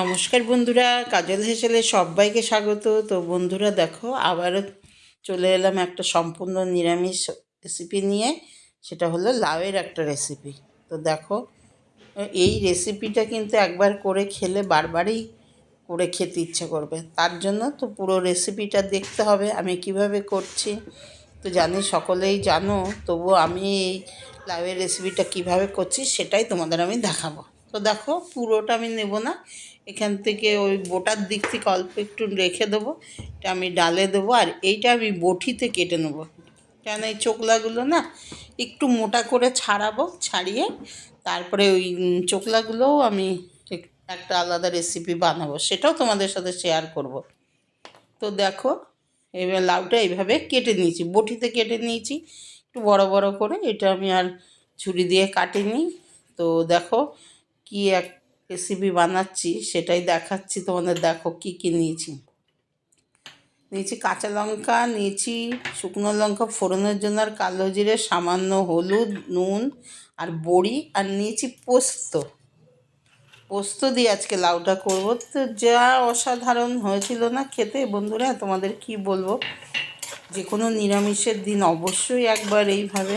নমস্কার বন্ধুরা, কাজল হেসেলে সবাইকে স্বাগত। তো বন্ধুরা দেখো, আবারও চলে এলাম একটা সম্পূর্ণ নিরামিষ রেসিপি নিয়ে, সেটা হলো লাউয়ের একটা রেসিপি তো দেখো, এই রেসিপিটা কিন্তু একবার করে খেলে বারবারই করে খেতে ইচ্ছে করবে। তার জন্য তো পুরো রেসিপিটা দেখতে হবে, আমি কীভাবে করছি। তো জানি সকলেই জানো, তবুও আমি এই লাউয়ের রেসিপিটা কীভাবে করছি, সেটাই তোমাদের আমি দেখাবো। তো দেখো পুরোটা আমি নেব না। এখান থেকে ওই বোটার দিক থেকে অল্প একটু রেখে দেবো। এটা আমি ডালে দেবো আর এইটা আমি বটিতে কেটে নেব। কেন এই চোকলাগুলো না একটু মোটা করে ছাড়াবো, ছাড়িয়ে তারপরে ওই চোকলাগুলোও আমি একটা আলাদা রেসিপি বানাবো। সেটাও তোমাদের সাথে শেয়ার করব। তো দেখো এবার লাউটা এইভাবে কেটে নিয়েছি, বটিতে কেটে নিয়েছি। একটু বড় বড় করে এটা আমি আর ছুরি দিয়ে কাটিনি। তো দেখো কি এক রেসিপি বানাচ্ছি সেটাই দেখাচ্ছি তোমাদের। দেখো কি কি নিয়েছি। নিয়েছি কাঁচা লঙ্কা, নিয়েছি শুকনো লঙ্কা ফোড়নের জন্য আর কালো জিরে, সামান্য হলুদ, নুন আর বড়ি আর নিয়েছি পোস্ত। পোস্ত দিয়ে আজকে লাউটা করব। তো যা অসাধারণ হয়েছিল না খেতে? বন্ধুরা, তোমাদের কি বলব? যে কোনো নিরামিষের দিন অবশ্যই একবার এইভাবে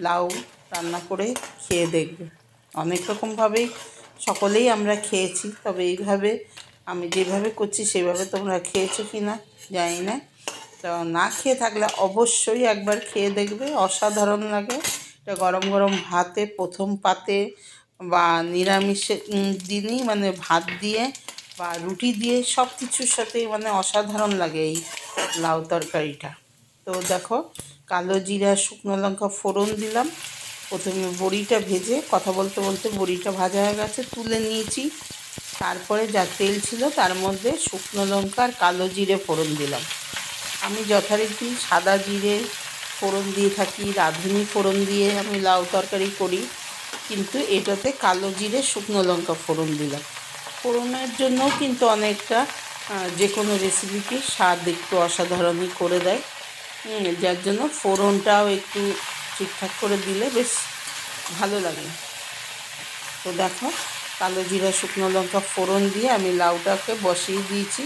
লাউ রান্না করে খেয়ে দেখবে। অনেক রকমভাবেই সকলেই আমরা খেয়েছি তবে এইভাবে আমি যেভাবে করছি সেভাবে তোমরা খেয়েছো কি না জানি না। তো না খেয়ে থাকলে অবশ্যই একবার খেয়ে দেখবে অসাধারণ লাগে। এটা গরম গরম ভাতে প্রথম পাতে বা নিরামিষের উম, দিনই মানে ভাত দিয়ে বা রুটি দিয়ে সব কিছুর সাথেই মানে অসাধারণ লাগে এই লাউ তরকারিটা। তো দেখো কালো জিরা শুকনো লঙ্কা ফোড়ন দিলাম। প্রথমে বড়িটা ভেজে কথা বলতে বলতে বড়িটা ভাজা হয়ে গেছে, তুলে নিয়েছি। তারপরে যা তেল ছিল তার মধ্যে শুকনো লঙ্কা আর কালো জিরে ফোড়ন দিলাম। আমি যথারীতি সাদা জিরে ফোড়ন দিয়ে থাকি, রাঁধুনি ফোড়ন দিয়ে আমি লাউ তরকারি করি, কিন্তু এটাতে কালো জিরে, শুকনো লঙ্কা ফোড়ন দিলাম। ফোড়নের জন্যও কিন্তু অনেকটা যে কোনো রেসিপিকে স্বাদ একটু অসাধারণই করে দেয়। যার জন্য ফোড়নটাও একটু ঠিকঠাক করে দিলে বেশ ভালো লাগে। তো দেখো, কালো জিরা, শুকনো লঙ্কা ফোড়ন দিয়ে আমি লাউটাকে বসিয়ে দিয়েছি।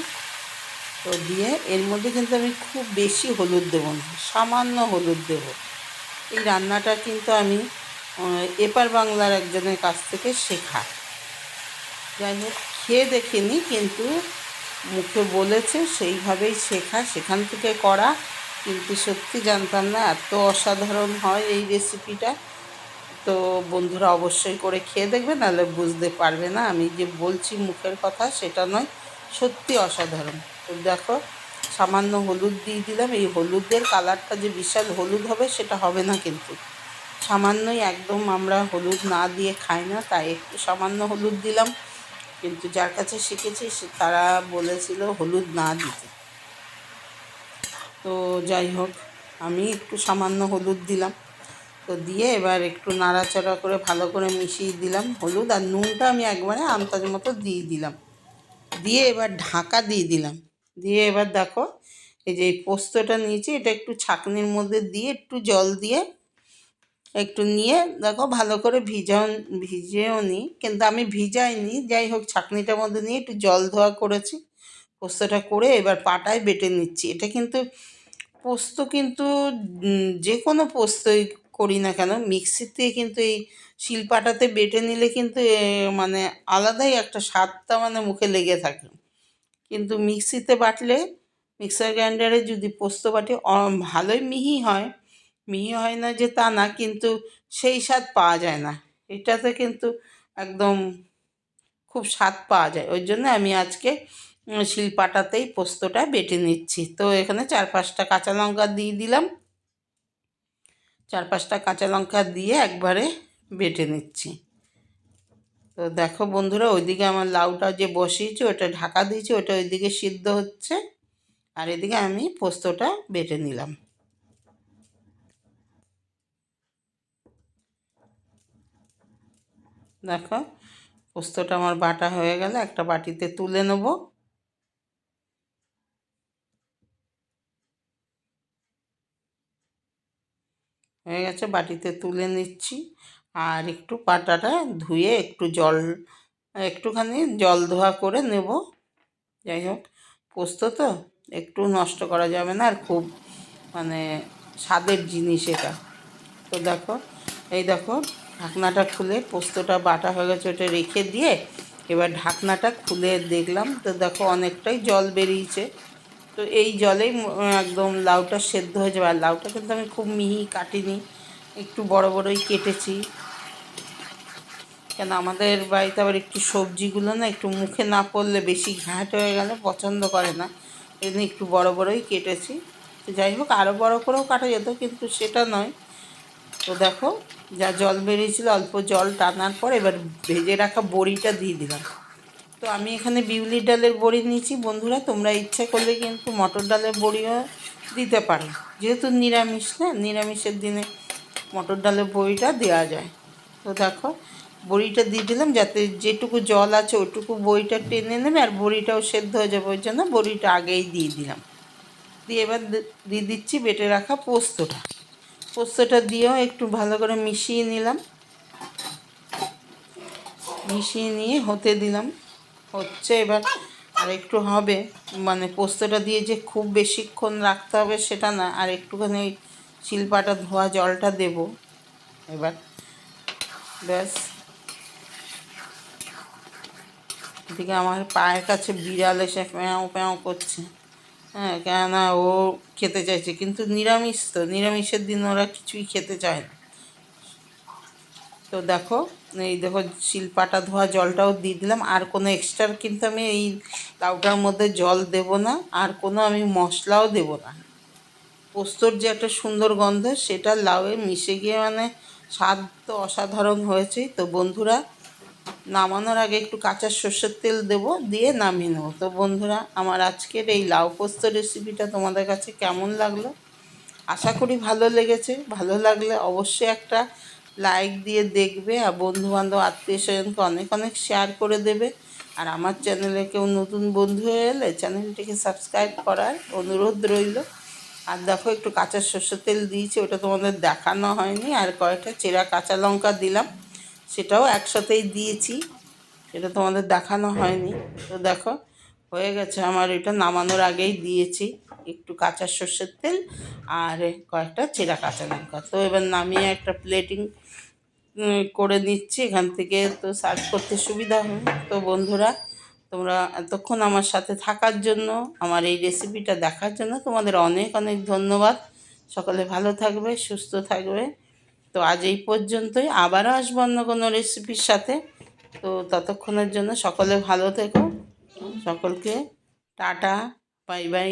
তো দিয়ে এর মধ্যে কিন্তু আমি খুব বেশি হলুদ দেবো না, সামান্য হলুদ দেবো। এই রান্নাটা কিন্তু আমি এপার বাংলার একজনের কাছ থেকে শেখা যাই হোক, খেয়ে দেখিনি কিন্তু মুখে বলেছে, সেইভাবেই শেখা, সেখান থেকে করা। কিন্তু সত্যি জানতাম না, এত অসাধারণ হয় এই রেসিপিটা তো বন্ধুরা অবশ্যই করে খেয়ে দেখবে, নাহলে বুঝতে পারবে না আমি যে বলছি মুখের কথা, সেটা নয়, সত্যি অসাধারণ। তো দেখো, সামান্য হলুদ দিয়ে দিলাম, এই হলুদের কালারটা যে বিশাল হলুদ হবে, সেটা হবে না কিন্তু। সামান্যই একদম আমরা হলুদ না দিয়ে খাই না, তাই একটু সামান্য হলুদ দিলাম। কিন্তু যার কাছে শিখেছি তারা বলেছিল হলুদ না দিতে। তো যাই হোক, আমি একটু সামান্য হলুদ দিলাম। তো দিয়ে এবার একটু নাড়াচাড়া করে ভালো করে মিশিয়ে দিলাম হলুদ আর নুনটা আমি একবারে আন্দাজ মতো দিয়ে দিলাম। দিয়ে এবার ঢাকা দিয়ে দিলাম। দিয়ে এবার দেখো, এই যে পোস্তটা নিয়েছি, এটা একটু ছাঁকনির মধ্যে দিয়ে একটু জল দিয়ে একটু নিয়ে দেখো ভালো করে ভিজাও, ভিজেও নিই কিন্তু আমি ভিজাইনি, যাই হোক ছাঁকনিটার মধ্যে নিয়ে একটু জল ধোয়া করেছি। পোস্তটা করে এবার পাটায় বেটে নিচ্ছি। এটা কিন্তু পোস্ত কিন্তু যে কোনো পোস্তই করি না কেন, মিক্সিতে কিন্তু এই শিলপাটাতে বেটে নিলে কিন্তু মানে আলাদাই একটা স্বাদটা মানে মুখে লেগে থাকে। কিন্তু মিক্সিতে বাটলে, মিক্সার গ্রাইন্ডারে যদি পোস্ত বাটে ভালোই মিহি হয়। মিহি হয় না যে তা না, কিন্তু সেই স্বাদ পাওয়া যায় না। এটাতে কিন্তু একদম খুব স্বাদ পাওয়া যায়। ওই জন্য আমি আজকে শিলপাটাতেই পোস্তটা বেটে নিচ্ছি। তো এখানে চার পাঁচটা কাঁচা লঙ্কা দিয়ে দিলাম। চার পাঁচটা কাঁচা লঙ্কা দিয়ে একবারে বেটে নিচ্ছি। তো দেখো বন্ধুরা, ওইদিকে আমার লাউটা যে বসিয়েছি, ওটা ঢাকা দিয়েছি, ওটা ওইদিকে সিদ্ধ হচ্ছে। আর এদিকে আমি পোস্তটা বেটে নিলাম। দেখো, পোস্তটা আমার বাটা হয়ে গেল একটা বাটিতে তুলে নেব। হয়ে গেছে, বাটিতে তুলে নিচ্ছি। আর একটু পাটাটা ধুয়ে একটু জল, একটুখানি জল ধোয়া করে নেব। যাই হোক, পোস্ত তো একটু নষ্ট করা যাবে না আর খুব মানে স্বাদের জিনিস এটা। তো দেখো, এই দেখো, ঢাকনাটা খুলে পোস্তটা বাটা হয়ে গেছে, ওটা রেখে দিয়ে এবার ঢাকনাটা খুলে দেখলাম। তো দেখো, অনেকটাই জল বেরিয়েছে। তো এই জলেই একদম লাউটা সেদ্ধ হয়ে যাবে। আর লাউটা কিন্তু আমি খুব মিহি কাটিনি, একটু বড় বড়ই কেটেছি। কেন আমাদের বাড়িতে আবার একটু সবজিগুলো না একটু মুখে না পড়লে বেশি ঘাট হয়ে গেলে পছন্দ করে না। এই একটু বড় বড়ই কেটেছি। তো যাই হোক আরও বড় করেও কাটা যেত, কিন্তু সেটা নয়। তো দেখো, যা জল বেরিয়েছিল, অল্প জল টানার পর এবার ভেজে রাখা বড়িটা দিয়ে দিলাম। তো আমি এখানে বিউলির ডালের বড়ি নিয়েছি। বন্ধুরা, তোমরা ইচ্ছা করলে কিন্তু মটর ডালের বড়িও দিতে পারো। যেহেতু নিরামিষ না, নিরামিষের দিনে মটর ডালের বড়িটা দেওয়া যায়। তো দেখো, বড়িটা দিয়ে দিলাম যাতে যেটুকু জল আছে ওইটুকু বড়িটা টেনে নেবে আর বড়িটাও সেদ্ধ হয়ে যাবে ওই জন্য বড়িটা আগেই দিয়ে দিলাম। দিয়ে এবার দিয়ে দিচ্ছি বেটে রাখা পোস্তটা। পোস্তটা দিয়েও একটু ভালো করে মিশিয়ে নিলাম। মিশিয়ে নিয়ে হতে দিলাম। হচ্ছে এবার আর একটু হবে। মানে পোস্তটা দিয়ে যে খুব বেশিক্ষণ রাখতে হবে সেটা না, আর একটুখানি শিলপাটা ধোয়া জলটা দেব। এবার ব্যাস। এদিকে আমার পায়ের কাছে বিড়াল এসে প্যাঁও প্যাঁও করছে। হ্যাঁ কেননা ও খেতে চাইছে। কিন্তু নিরামিষ তো, নিরামিষের দিন ওরা কিছুই খেতে চায় না। তো দেখো, এই দেখো শিলপাটা ধোয়া জলটাও দিয়ে দিলাম। আর কোনো এক্সট্রা কিন্তু আমি এই লাউটার মধ্যে জল দেব না, আর কোনো আমি মশলাও দেব না। পোস্তর যে একটা সুন্দর গন্ধ, সেটা লাউয়ে মিশে গিয়ে মানে স্বাদ তো অসাধারণ হয়েছে। তো বন্ধুরা, নামানোর আগে একটু কাঁচা সর্ষের তেল দেবো, দিয়ে নামিয়ে নেব। তো বন্ধুরা, আমার আজকের এই লাউ পোস্ত রেসিপিটা তোমাদের কাছে কেমন লাগল? আশা করি ভালো লেগেছে। ভালো লাগলে অবশ্যই একটা লাইক দিয়ে দেখবে আর বন্ধু বান্ধব আত্মীয় স্বজনকে অনেক অনেক শেয়ার করে দেবে। আর আমার চ্যানেলে কেউ নতুন বন্ধু হয়ে এলে চ্যানেলটিকে সাবস্ক্রাইব করার অনুরোধ রইল। আর দেখো, একটু কাঁচা সর্ষের তেল দিয়েছি, ওটা তোমাদের দেখানো হয়নি। আর কয়েকটা চেরা কাঁচা লঙ্কা দিলাম, সেটাও একসাথেই দিয়েছি। সেটা তোমাদের দেখানো হয়নি। তো দেখো, হয়ে গেছে। আমার এটা নামানোর আগেই দিয়েছি। একটু কাঁচা সর্ষের তেল আর কয়েকটা চেরা কাঁচা লঙ্কা। তো এবার নামিয়ে একটা প্লেটিং করে নিচ্ছি। এখান থেকে তো সার্ভ করতে সুবিধা হয়। তো বন্ধুরা, তোমরা এতক্ষণ আমার সাথে থাকার জন্য, আমার এই রেসিপিটা দেখার জন্য তোমাদের অনেক অনেক ধন্যবাদ। সকলে ভালো থাকবে, সুস্থ থাকবে। তো আজ এই পর্যন্তই। আবারও আসব অন্য কোনো রেসিপির সাথে। তো ততক্ষণের জন্য সকলে ভালো থেকো। সকলকে টাটা বাই বাই